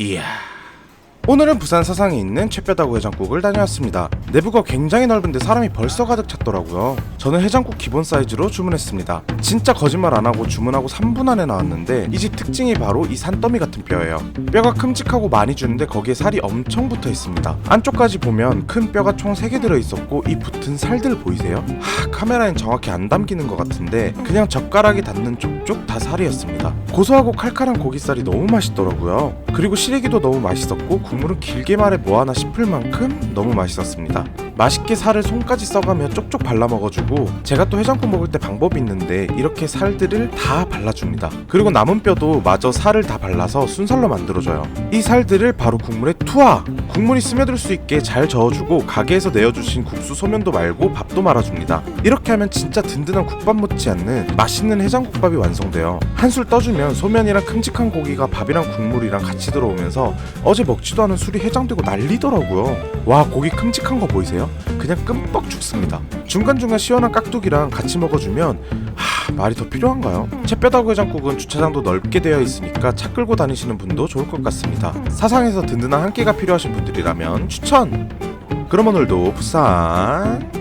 이야. 오늘은 부산 사상에 있는 최뼈다구 해장국을 다녀왔습니다. 내부가 굉장히 넓은데 사람이 벌써 가득 찼더라고요. 저는 해장국 기본 사이즈로 주문했습니다. 진짜 거짓말 안 하고 주문하고 3분 안에 나왔는데 이 집 특징이 바로 이 산더미 같은 뼈예요. 뼈가 큼직하고 많이 주는데 거기에 살이 엄청 붙어 있습니다. 안쪽까지 보면 큰 뼈가 총 3개 들어 있었고 이 붙은 살들 보이세요? 하, 카메라엔 정확히 안 담기는 것 같은데 그냥 젓가락이 닿는 쪽쪽 다 살이었습니다. 고소하고 칼칼한 고기살이 너무 맛있더라고요. 그리고 시래기도 너무 맛있었고 국물은 길게 말해 뭐하나 싶을 만큼 너무 맛있었습니다. 맛있게 살을 손까지 써가며 쪽쪽 발라 먹어주고 제가 또 해장국 먹을 때 방법이 있는데 이렇게 살들을 다 발라줍니다. 그리고 남은 뼈도 마저 살을 다 발라서 순살로 만들어줘요. 이 살들을 바로 국물에 투하! 국물이 스며들 수 있게 잘 저어주고 가게에서 내어주신 국수 소면도 말고 밥도 말아줍니다. 이렇게 하면 진짜 든든한 국밥 못지않는 맛있는 해장국밥이 완성돼요. 한술 떠주면 소면이랑 큼직한 고기가 밥이랑 국물이랑 같이 들어오면서 어제 먹지도 않은 술이 해장되고 난리더라고요. 와 고기 큼직한 거 보이세요? 그냥 끔뻑 죽습니다. 중간중간 시원한 깍두기랑 같이 먹어주면 하, 말이 더 필요한가요? 채뼈다구 해장국은 주차장도 넓게 되어 있으니까 차 끌고 다니시는 분도 좋을 것 같습니다. 사상에서 든든한 한 끼가 필요하신 분들이라면 추천! 그럼 오늘도 부산